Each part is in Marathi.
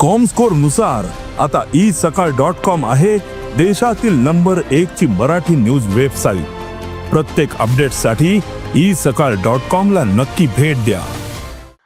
कॉमस्कोरनुसार आता ई सकाळ डॉट कॉम आहे देशातील नंबर एक ची मराठी न्यूज वेबसाईट प्रत्येक अपडेटसाठी ई सकाळ डॉट कॉम ला नक्की भेट द्या.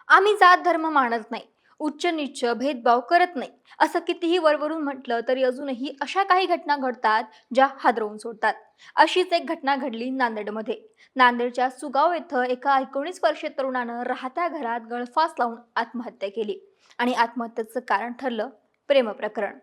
आम्ही जात धर्म मानत नाही उच्च नीच भेदभाव करत नाही असं कितीही वरवरून म्हटलं तरी अजूनही अशा काही घटना घडतात ज्या हादरवून सोडतात. अशीच एक घटना घडली नांदेडमध्ये. नांदेडच्या सुगाव येथं एका एकोणीस वर्षीय तरुणानं राहत्या घरात गळफास लावून आत्महत्या केली. आणि आत्महत्येचं कारण ठरलं प्रेमप्रकरण.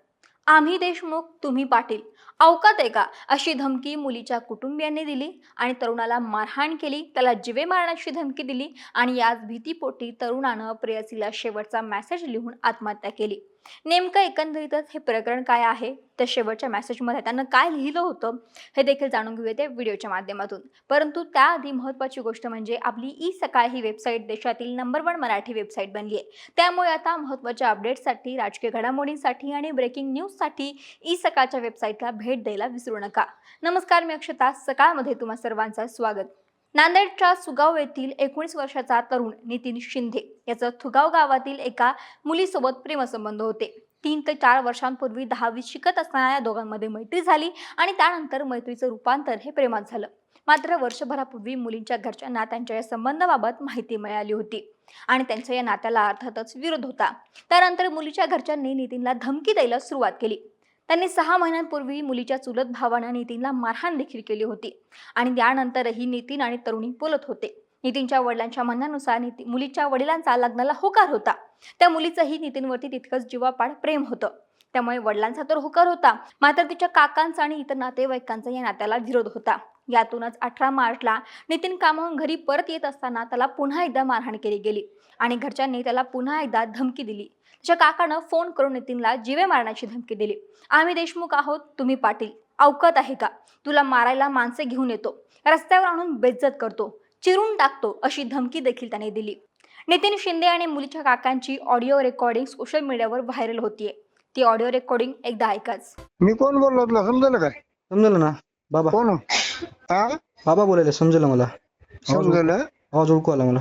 आम्ही देशमुख तुम्ही पाटील. अवकात आहे का? अशी धमकी मुलीच्या कुटुंबियांनी दिली आणि तरुणाला मारहाण केली. त्याला जिवे मारण्याची धमकी दिली आणि याच भीतीपोटी तरुणानं प्रेयसीला शेवटचा मेसेज लिहून आत्महत्या केली. नेमकं एकंदरीतच हे प्रकरण काय आहे? तर शेवटच्या मेसेजमध्ये त्यानं काय लिहिलं होतं? हे देखील जाणून घेऊया ते व्हिडिओच्या माध्यमातून. परंतु त्याआधी महत्त्वाची गोष्ट म्हणजे आपली ई सकाळ ही वेबसाईट देशातील नंबर वन मराठी वेबसाईट बनली आहे. त्यामुळे आता महत्त्वाच्या अपडेट्ससाठी राजकीय घडामोडींसाठी आणि ब्रेकिंग न्यूज न्यूजसाठी ई सकाळच्या वेबसाईटला भेट द्यायला विसरू नका. नमस्कार मी अक्षता. सकाळमध्ये तुम्हा सर्वांचं स्वागत. नांदेडच्या सुगाव येथील एकोणीस वर्षाचा तरुण नितीन शिंदे याचं थुगाव गावातील एका मुलीसोबत प्रेमसंबंध होते. तीन ते चार वर्षांपूर्वी दहावीत शिकत असताना या दोघांमध्ये मैत्री झाली आणि त्यानंतर मैत्रीचं रूपांतर हे प्रेमात झालं. मात्र वर्षभरापूर्वी मुलींच्या घरच्यांना त्यांच्या या संबंधाबाबत माहिती मिळाली होती. आणि त्यांच्या या नात्याला अर्थातच विरोध होता. त्यानंतर मुलीच्या घरच्यांनी नितीनला धमकी द्यायला सुरुवात केली. त्यांनी सहा महिन्यांपूर्वी मुलीच्या चुलत भावानं नितीनला मारहाण देखील केली होती आणि त्यानंतरही नितीन आणि तरुणी बोलत होते. नितीनच्या वडिलांच्या म्हणण्यानुसार निती मुलीच्या वडिलांचा लग्नाला होकार होता. त्या मुलीचंही नितीनवरती तितकंच जीवापाड प्रेम होतं. त्यामुळे वडिलांचा तर होकार होता. मात्र तिच्या काकांचा आणि इतर नातेवाईकांचा या नात्याला विरोध होता. यातूनच अठरा मार्चला नितीन कामावून घरी परत येत असताना त्याला पुन्हा एकदा मारहाण केली गेली आणि घरच्यांनी त्याला पुन्हा एकदा धमकी दिली. त्याच्या काकानं फोन करून नितीनला जिवे मारण्याची धमकी दिली. आम्ही देशमुख आहोत तुम्ही पाटील. अवकत आहे का? तुला मारायला माणसे घेऊन येतो. रस्त्यावर आणून बेज्जत करतो. चिरून टाकतो अशी धमकी देखील त्याने दिली. नितीन शिंदे आणि मुलीच्या काकांची ऑडिओ रेकॉर्डिंग सोशल मीडियावर व्हायरल होतीये. ती ऑडिओ रेकॉर्डिंग एकदा ऐकाच. मी कोण बोललो तुला? समजलं काय? समजलं ना? बाबा. कोण? हा? बाबा बोलायला समजलं मला. समजलं? आवाज ओळखू आला मला.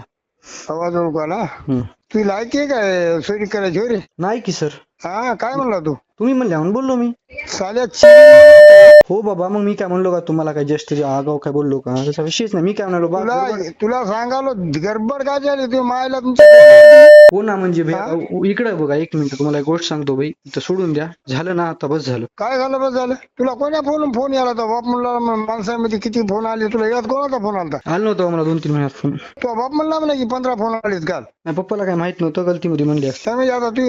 आवाज ओळखू आला. तू लायकी आहे काय सोयरी करायची रे? नाही की सर. हा काय म्हणला तू? तुम्ही म्हणले म्हणून बोललो मी. हो बाबा मग मी काय म्हणलो का तुम्हाला काय जस्ट आगाव काय बोललो का? त्याचा विषयच नाही. मी काय म्हणालो बा तुला सांगालो गडबड काय झाली? तू मायला तुमच्या हो ना म्हणजे हा? इकडे बघा एक मिनिट तुम्हाला एक गोष्ट सांगतो भाई इथं सोडून द्या. झालं ना आता बस झालं. काय झालं बस झालं? तुला कोण्या फोन फोन याला होता? बाप म्हणला माणसामध्ये किती फोन आले? तुला यात कोणाचा फोन आलता? आलं नव्हतं मला दोन तीन महिन्यात फोन. तो बाप म्हणला म्हणा की पंधरा फोन आलेत काल. नाही पप्पाला काय माहीत नव्हतं गलतीमध्ये म्हणली आता तू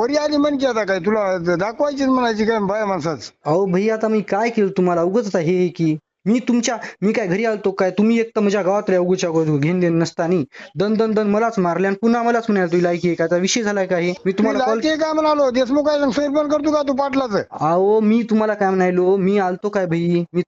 वरी आली म्हण की आता काय? तुला दाखवायचीच म्हणायची काय? बाया माणसाच. अहो भैया आता मी काय केलं तुम्हाला? उगाच आता हे की मी तुमच्या मी काय घरी आलतो काय? तुम्ही एक तर माझ्या गावात रे उगूच्या घेऊन देण नसतानी दन दन दन मलाच मारले आणि पुन्हा मलाच म्हणाल तुला लायकी आहे का? आता विषय झालाय का हे? मी तुम्हाला कॉल काय म्हणालो? देशमुख पण करतो का तू पाटलाच? अहो मी तुम्हाला काय म्हणालो? मी आलतो काय भाई? मी